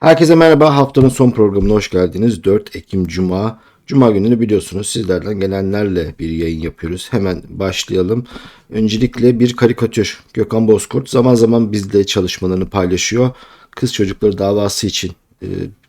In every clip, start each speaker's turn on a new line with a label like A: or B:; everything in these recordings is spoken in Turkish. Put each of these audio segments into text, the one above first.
A: Herkese merhaba. Haftanın son programına hoş geldiniz. 4 Ekim Cuma. Cuma gününü biliyorsunuz sizlerden gelenlerle bir yayın yapıyoruz. Hemen başlayalım. Öncelikle bir karikatür. Gökhan Bozkurt zaman zaman bizle çalışmalarını paylaşıyor. Kız çocukları davası için e,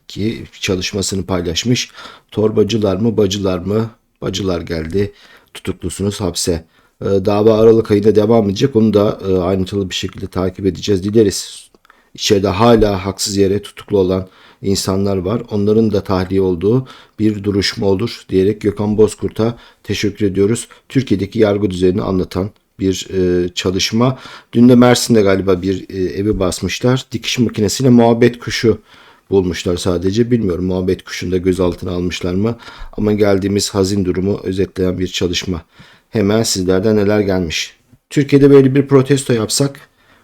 A: ki çalışmasını paylaşmış. Torbacılar mı bacılar mı? Bacılar geldi. Tutuklusunuz hapse. E, Dava Aralık ayında devam edecek. Onu da e, ayrıntılı bir şekilde takip edeceğiz. Dileriz içeride hala haksız yere tutuklu olan insanlar var. Onların da tahliye olduğu bir duruşma olur diyerek Gökhan Bozkurt'a teşekkür ediyoruz. Türkiye'deki yargı düzenini anlatan bir e, çalışma. Dün de Mersin'de galiba bir e, evi basmışlar. Dikiş makinesiyle muhabbet kuşu bulmuşlar sadece. Bilmiyorum muhabbet kuşunu da gözaltına almışlar mı? Ama geldiğimiz hazin durumu özetleyen bir çalışma. Hemen sizlerden neler gelmiş. Türkiye'de böyle bir protesto yapsak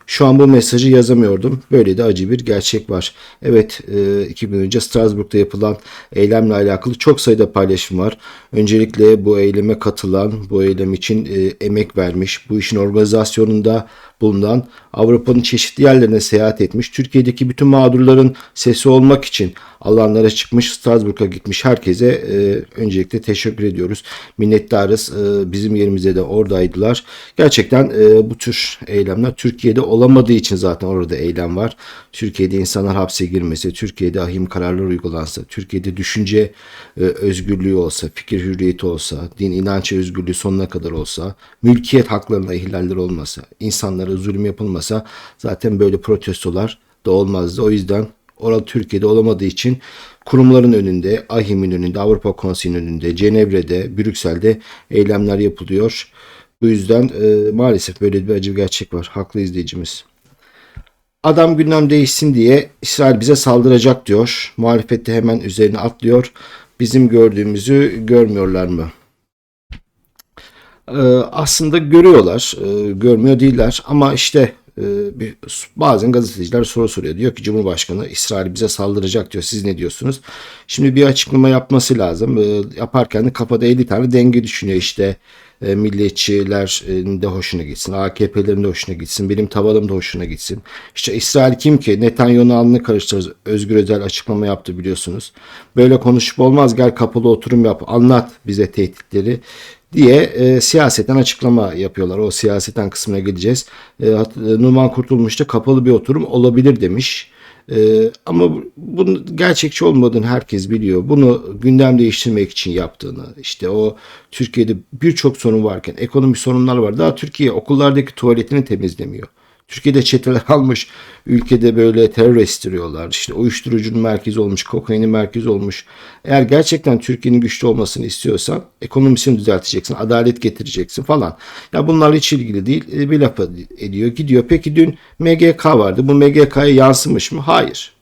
A: şu an bu mesajı yazamıyordum. Böyle de acı bir gerçek var. Evet e, iki gün önce Strasbourg'da yapılan eylemle alakalı çok sayıda paylaşım var. Öncelikle bu eyleme katılan, bu eylem için e, emek vermiş, bu işin organizasyonunda bulunan, Avrupa'nın çeşitli yerlerine seyahat etmiş, Türkiye'deki bütün mağdurların sesi olmak için alanlara çıkmış, Strasbourg'a gitmiş herkese e, öncelikle teşekkür ediyoruz. Minnettarız. E, bizim yerimize de oradaydılar. Gerçekten e, bu tür eylemler Türkiye'de olamadığı için zaten orada eylem var. Türkiye'de insanlar hapse girmese, Türkiye'de ahim kararlar uygulansa, Türkiye'de düşünce e, özgürlüğü olsa, fikir hürriyeti olsa, din inanç özgürlüğü sonuna kadar olsa, mülkiyet haklarına ihlaller olmasa, insanlara zulüm yapılmasa zaten böyle protestolar da olmazdı. O yüzden Oral Türkiye'de olamadığı için kurumların önünde, AHİM'in önünde, Avrupa Konseyi'nin önünde, Cenevre'de, Brüksel'de eylemler yapılıyor. Bu yüzden e, maalesef böyle bir acı bir gerçek var. Haklı izleyicimiz. Adam gündem değişsin diye İsrail bize saldıracak diyor. Muhalefette hemen üzerine atlıyor. Bizim gördüğümüzü görmüyorlar mı? Ee, aslında görüyorlar, e, görmüyor değiller ama işte e, bir, bazen gazeteciler soru soruyor. Diyor ki Cumhurbaşkanı İsrail bize saldıracak diyor. Siz ne diyorsunuz? Şimdi bir açıklama yapması lazım. E, yaparken de kafada 50 tane denge düşünüyor işte. E, milliyetçilerin de hoşuna gitsin. AKP'lerin de hoşuna gitsin. Benim tavanım da hoşuna gitsin. İşte İsrail kim ki? Netanyahu'nun alnını karıştırır. Özgür Özel açıklama yaptı biliyorsunuz. Böyle konuşup olmaz. Gel kapalı oturum yap. Anlat bize tehditleri diye e, siyaseten açıklama yapıyorlar. O siyaseten kısmına geleceğiz. E, Numan Kurtulmuş da kapalı bir oturum olabilir demiş. E, ama bunun gerçekçi olmadığını herkes biliyor. Bunu gündem değiştirmek için yaptığını, işte o Türkiye'de birçok sorun varken ekonomik sorunlar var. Daha Türkiye okullardaki tuvaletini temizlemiyor. Türkiye'de çeteler almış, ülkede böyle terör estiriyorlar. İşte uyuşturucunun merkezi olmuş, kokainin merkezi olmuş. Eğer gerçekten Türkiye'nin güçlü olmasını istiyorsan ekonomisini düzelteceksin, adalet getireceksin falan. Ya bunlar hiç ilgili değil. E, Bir laf ediyor, gidiyor. Peki dün MGK vardı. Bu MGK'ya yansımış mı? Hayır.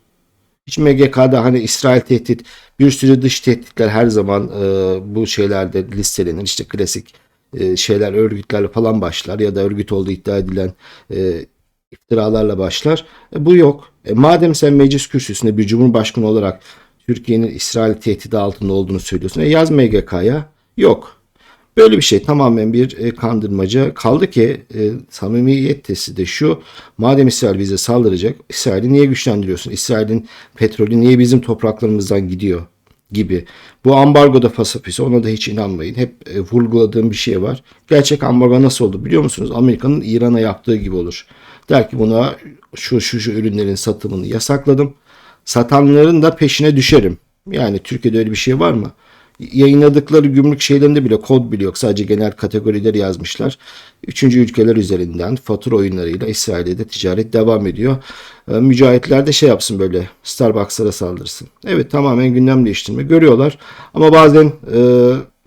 A: Hiç MGK'da hani İsrail tehdit, bir sürü dış tehditler her zaman e, bu şeylerde listelenir. İşte klasik e, şeyler örgütlerle falan başlar ya da örgüt olduğu iddia edilen e, iftiralarla başlar. E, bu yok. E, madem sen meclis kürsüsünde bir cumhurbaşkanı olarak Türkiye'nin İsrail tehdidi altında olduğunu söylüyorsun. E, yaz MGK'ya. Yok. Böyle bir şey tamamen bir e, kandırmaca. Kaldı ki e, samimiyet testi de şu. Madem İsrail bize saldıracak, İsrail'i niye güçlendiriyorsun? İsrail'in petrolü niye bizim topraklarımızdan gidiyor? gibi. Bu ambargoda fasafisi ona da hiç inanmayın. Hep e, vurguladığım bir şey var. Gerçek ambargo nasıl oldu biliyor musunuz? Amerika'nın İran'a yaptığı gibi olur. Der ki buna şu şu şu ürünlerin satımını yasakladım. Satanların da peşine düşerim. Yani Türkiye'de öyle bir şey var mı? Yayınladıkları gümrük şeylerinde bile kod bile yok. Sadece genel kategorileri yazmışlar. Üçüncü ülkeler üzerinden fatura oyunlarıyla İsrail'de de ticaret devam ediyor. Ee, mücahitler de şey yapsın böyle Starbucks'lara saldırsın. Evet tamamen gündem değiştirme görüyorlar. Ama bazen e,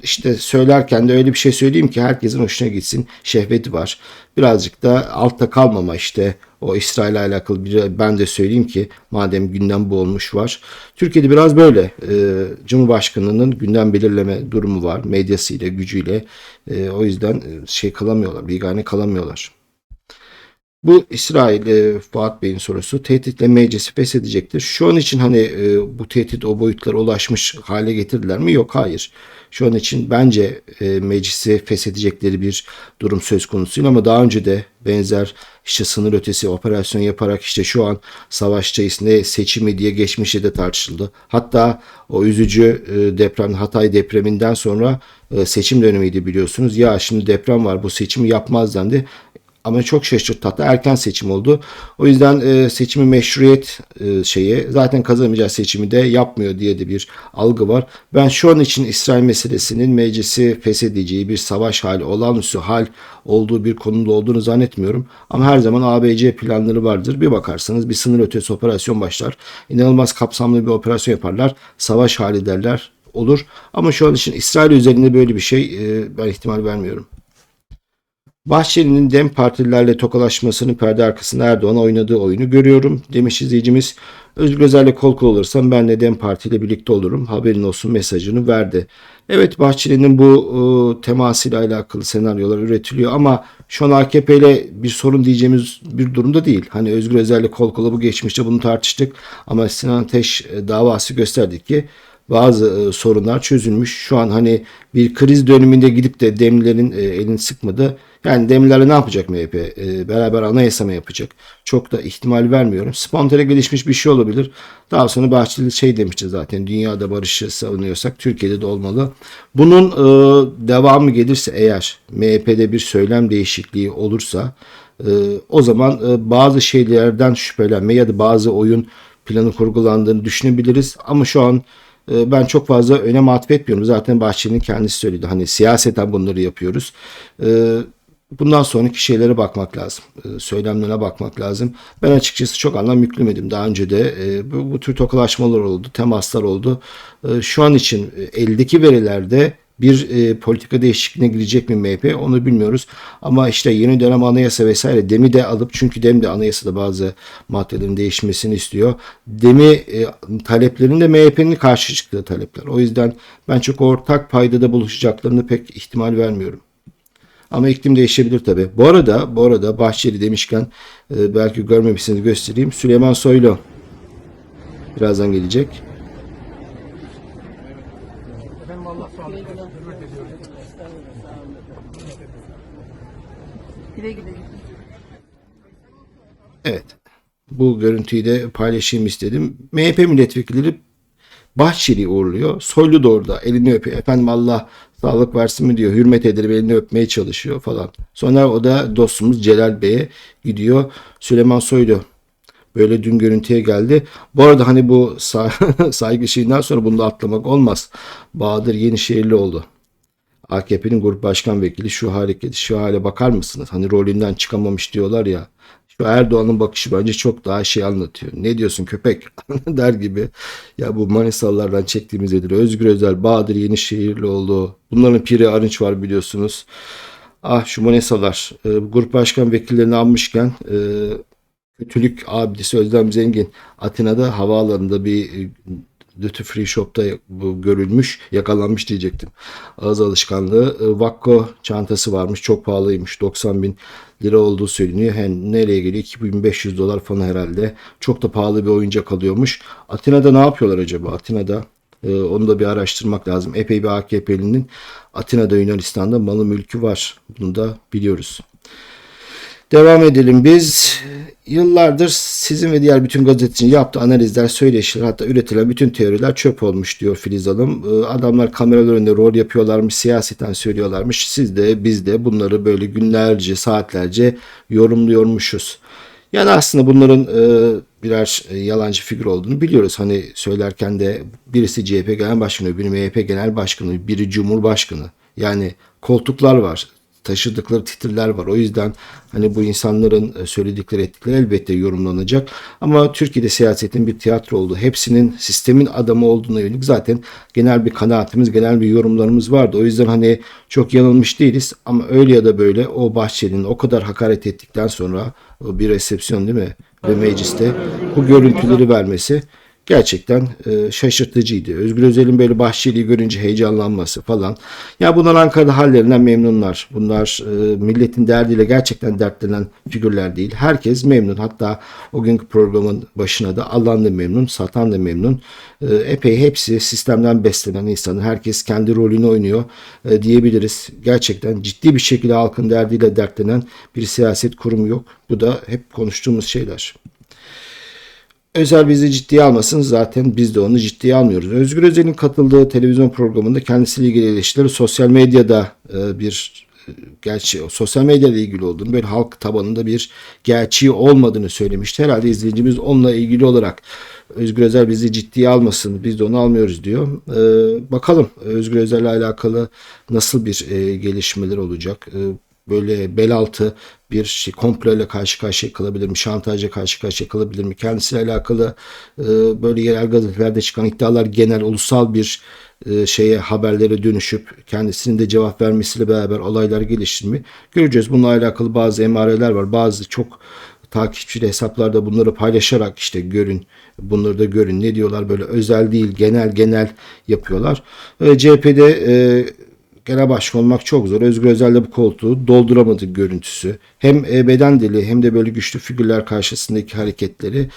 A: işte söylerken de öyle bir şey söyleyeyim ki herkesin hoşuna gitsin. Şehveti var. Birazcık da altta kalmama işte o İsrail'le alakalı bir ben de söyleyeyim ki madem gündem bu olmuş var. Türkiye'de biraz böyle e, Cumhurbaşkanı'nın gündem belirleme durumu var. Medyasıyla, gücüyle. E, o yüzden şey kalamıyorlar. Bigane kalamıyorlar. Bu İsrail e, Fuat Bey'in sorusu. Tehditle meclisi feshedecektir. Şu an için hani e, bu tehdit o boyutlara ulaşmış hale getirdiler mi? Yok hayır. Şu an için bence e, meclisi feshedecekleri bir durum söz konusu ama daha önce de benzer işte sınır ötesi operasyon yaparak işte şu an savaşçıyız ne seçimi diye geçmişte de tartışıldı. Hatta o üzücü e, deprem Hatay depreminden sonra e, seçim dönemiydi biliyorsunuz. Ya şimdi deprem var bu seçimi yapmaz dendi. Ama çok şaşırttı. Erken seçim oldu. O yüzden e, seçimi meşruiyet e, şeyi zaten kazanamayacağı seçimi de yapmıyor diye de bir algı var. Ben şu an için İsrail meselesinin meclisi feshedeceği bir savaş hali, olağanüstü hal olduğu bir konuda olduğunu zannetmiyorum. Ama her zaman ABC planları vardır. Bir bakarsanız bir sınır ötesi operasyon başlar. İnanılmaz kapsamlı bir operasyon yaparlar. Savaş hali derler olur. Ama şu an için İsrail üzerinde böyle bir şey e, ben ihtimal vermiyorum. Bahçeli'nin DEM partililerle tokalaşmasını perde arkasında Erdoğan'a oynadığı oyunu görüyorum demiş izleyicimiz. Özgür Özel'le kol kol olursam ben de DEM Parti birlikte olurum haberin olsun mesajını verdi. Evet Bahçeli'nin bu e, temasıyla alakalı senaryolar üretiliyor ama şu an AKP ile bir sorun diyeceğimiz bir durumda değil. Hani Özgür Özel'le kol kola bu geçmişte bunu tartıştık ama Sinan Ateş e, davası gösterdi ki bazı e, sorunlar çözülmüş. Şu an hani bir kriz döneminde gidip de demlerin e, elini sıkmadı. Yani demlerle ne yapacak MHP? E, beraber anayasa mı yapacak? Çok da ihtimal vermiyorum. Spontane gelişmiş bir şey olabilir. Daha sonra Bahçeli şey demişti zaten. Dünyada barışı savunuyorsak Türkiye'de de olmalı. Bunun devamı gelirse eğer MHP'de bir söylem değişikliği olursa o zaman bazı şeylerden şüphelenme ya da bazı oyun planı kurgulandığını düşünebiliriz. Ama şu an ben çok fazla önem atfetmiyorum. Zaten Bahçeli'nin kendisi söyledi. Hani siyaseten bunları yapıyoruz. E, bundan sonraki şeylere bakmak lazım. E, söylemlerine bakmak lazım. Ben açıkçası çok anlam yüklemedim. Daha önce de bu, tür tokalaşmalar oldu, temaslar oldu. Şu an için eldeki verilerde bir e, politika değişikliğine girecek mi MHP onu bilmiyoruz. Ama işte yeni dönem anayasa vesaire DEM'i de alıp çünkü DEM de anayasada bazı maddelerin değişmesini istiyor. DEM'i e, taleplerinin de MHP'nin karşı çıktığı talepler. O yüzden ben çok ortak paydada buluşacaklarını pek ihtimal vermiyorum. Ama iklim değişebilir tabi. Bu arada bu arada Bahçeli demişken e, belki görmemişsiniz göstereyim. Süleyman Soylu birazdan gelecek.
B: Efendim Allah sağlık versin. Hürmet ediyorum.
C: Güle güle.
A: Evet. Bu görüntüyü de paylaşayım istedim. MHP milletvekilleri Bahçeli uğurluyor. Soylu da orada elini öpüyor. Efendim Allah sağlık versin mi diyor. Hürmet ederim elini öpmeye çalışıyor falan. Sonra o da dostumuz Celal Bey'e gidiyor. Süleyman Soylu böyle dün görüntüye geldi. Bu arada hani bu saygı şeyinden sonra bunu da atlamak olmaz. Bahadır Yenişehirli oldu. AKP'nin grup başkan vekili şu hareketi şu hale bakar mısınız? Hani rolünden çıkamamış diyorlar ya. Şu Erdoğan'ın bakışı bence çok daha şey anlatıyor. Ne diyorsun köpek der gibi. Ya bu Manisalılardan çektiğimiz edir. Özgür Özel, Bahadır Yenişehirli oldu. Bunların piri Arınç var biliyorsunuz. Ah şu Manisalar e, grup başkan vekillerini almışken e, kötülük abidesi Özlem Zengin Atina'da havaalanında bir e, Duty Free Shop'ta görülmüş, yakalanmış diyecektim. Ağız alışkanlığı. E, Vakko çantası varmış. Çok pahalıymış. 90 bin lira olduğu söyleniyor. Hem nereye geliyor? 2500 dolar falan herhalde. Çok da pahalı bir oyuncak alıyormuş. Atina'da ne yapıyorlar acaba? Atina'da e, onu da bir araştırmak lazım. Epey bir AKP'linin Atina'da Yunanistan'da malı mülkü var. Bunu da biliyoruz. Devam edelim biz. Yıllardır sizin ve diğer bütün gazetecinin yaptığı analizler, söyleşiler hatta üretilen bütün teoriler çöp olmuş diyor Filiz Hanım. Ee, adamlar kameralar önünde rol yapıyorlarmış, siyaseten söylüyorlarmış. Siz de biz de bunları böyle günlerce, saatlerce yorumluyormuşuz. Yani aslında bunların e, birer e, yalancı figür olduğunu biliyoruz. Hani söylerken de birisi CHP Genel Başkanı, biri MHP Genel Başkanı, biri Cumhurbaşkanı. Yani koltuklar var taşıdıkları titirler var. O yüzden hani bu insanların e, söyledikleri ettikleri elbette yorumlanacak. Ama Türkiye'de siyasetin bir tiyatro olduğu, hepsinin sistemin adamı olduğuna yönelik zaten genel bir kanaatimiz, genel bir yorumlarımız vardı. O yüzden hani çok yanılmış değiliz ama öyle ya da böyle o Bahçeli'nin o kadar hakaret ettikten sonra bir resepsiyon değil mi? Ve mecliste bu görüntüleri vermesi gerçekten e, şaşırtıcıydı. Özgür Özel'in böyle Bahçeli'yi görünce heyecanlanması falan. Ya bunlar Ankara'da hallerinden memnunlar. Bunlar e, milletin derdiyle gerçekten dertlenen figürler değil. Herkes memnun. Hatta o günkü programın başına da alan da memnun, satan da memnun. E, epey hepsi sistemden beslenen insanlar. Herkes kendi rolünü oynuyor e, diyebiliriz. Gerçekten ciddi bir şekilde halkın derdiyle dertlenen bir siyaset kurumu yok. Bu da hep konuştuğumuz şeyler. Özel bizi ciddiye almasın zaten biz de onu ciddiye almıyoruz. Özgür Özel'in katıldığı televizyon programında kendisiyle ilgili eleştirileri sosyal medyada e, bir e, gerçi sosyal medya ile ilgili olduğunu böyle halk tabanında bir gerçeği olmadığını söylemişti. Herhalde izleyicimiz onunla ilgili olarak Özgür Özel bizi ciddiye almasın biz de onu almıyoruz diyor. E, bakalım Özgür Özel'le alakalı nasıl bir e, gelişmeler olacak. E, böyle bel altı bir şey komployla karşı karşıya kalabilir mi? Şantajla karşı karşıya kalabilir mi? Kendisiyle alakalı e, böyle yerel gazetelerde çıkan iddialar genel ulusal bir e, şeye haberlere dönüşüp kendisinin de cevap vermesiyle beraber olaylar gelişir mi? Göreceğiz. Bununla alakalı bazı emareler var. Bazı çok takipçili hesaplarda bunları paylaşarak işte görün bunları da görün ne diyorlar böyle özel değil genel genel yapıyorlar. E, CHP'de e, genel başkan olmak çok zor. Özgür Özel de bu koltuğu dolduramadı görüntüsü. Hem e, beden dili hem de böyle güçlü figürler karşısındaki hareketleri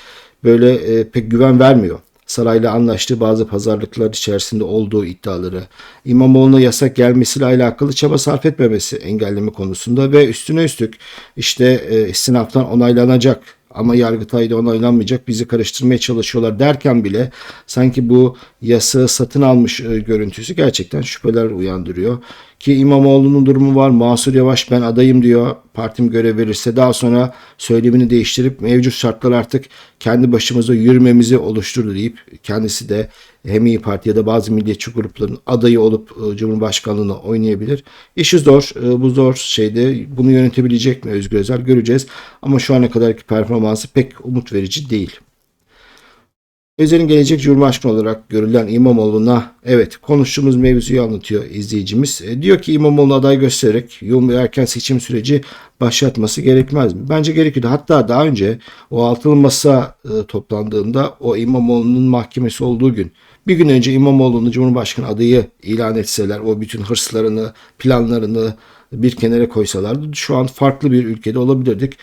A: böyle e, pek güven vermiyor. Sarayla anlaştığı bazı pazarlıklar içerisinde olduğu iddiaları, İmamoğlu'na yasak gelmesiyle alakalı çaba sarf etmemesi engelleme konusunda ve üstüne üstlük işte e, istinaftan onaylanacak ama Yargıtay'da onaylanmayacak bizi karıştırmaya çalışıyorlar derken bile sanki bu yasağı satın almış e, görüntüsü gerçekten şüpheler uyandırıyor. Ki İmamoğlu'nun durumu var. Mansur Yavaş ben adayım diyor. Partim görev verirse daha sonra söylemini değiştirip mevcut şartlar artık kendi başımıza yürümemizi oluşturdu deyip kendisi de hem İyi Parti ya da bazı milliyetçi grupların adayı olup e, Cumhurbaşkanlığına oynayabilir. İşi zor. E, Bu zor şeyde bunu yönetebilecek mi Özgür Özel göreceğiz. Ama şu ana kadarki performansı pek umut verici değil. Özel'in gelecek Cumhurbaşkanı olarak görülen İmamoğlu'na evet konuştuğumuz mevzuyu anlatıyor izleyicimiz. E, diyor ki İmamoğlu aday göstererek yoğun bir erken seçim süreci başlatması gerekmez mi? Bence gerekiyordu. Hatta daha önce o altılı masa e, toplandığında o İmamoğlu'nun mahkemesi olduğu gün bir gün önce İmamoğlu'nu Cumhurbaşkanı adayı ilan etseler o bütün hırslarını planlarını bir kenara koysalardı şu an farklı bir ülkede olabilirdik.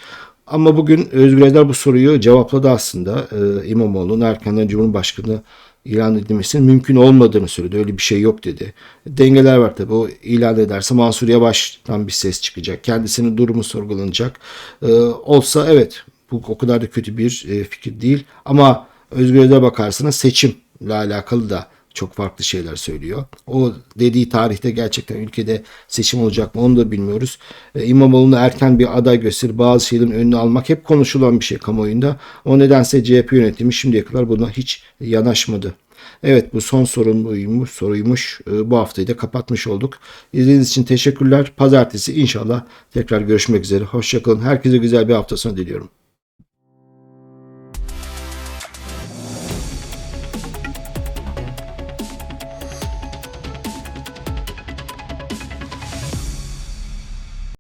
A: Ama bugün Özgür Özel bu soruyu cevapladı aslında. Ee, İmamoğlu'nun erkenden Cumhurbaşkanı ilan edilmesinin mümkün olmadığını söyledi. Öyle bir şey yok dedi. Dengeler var tabii. O ilan ederse Mansur Yavaş'tan bir ses çıkacak. Kendisinin durumu sorgulanacak. Ee, olsa evet bu o kadar da kötü bir e, fikir değil. Ama Özgür Özel bakarsanız seçimle alakalı da çok farklı şeyler söylüyor. O dediği tarihte gerçekten ülkede seçim olacak mı onu da bilmiyoruz. E, İmamoğlu'nu erken bir aday gösterip bazı şeylerin önünü almak hep konuşulan bir şey kamuoyunda. O nedense CHP yönetimi şimdiye kadar buna hiç yanaşmadı. Evet bu son sorunuymuş, soruymuş. E, Bu haftayı da kapatmış olduk. İzlediğiniz için teşekkürler. Pazartesi inşallah tekrar görüşmek üzere. Hoşçakalın. Herkese güzel bir hafta sonu diliyorum.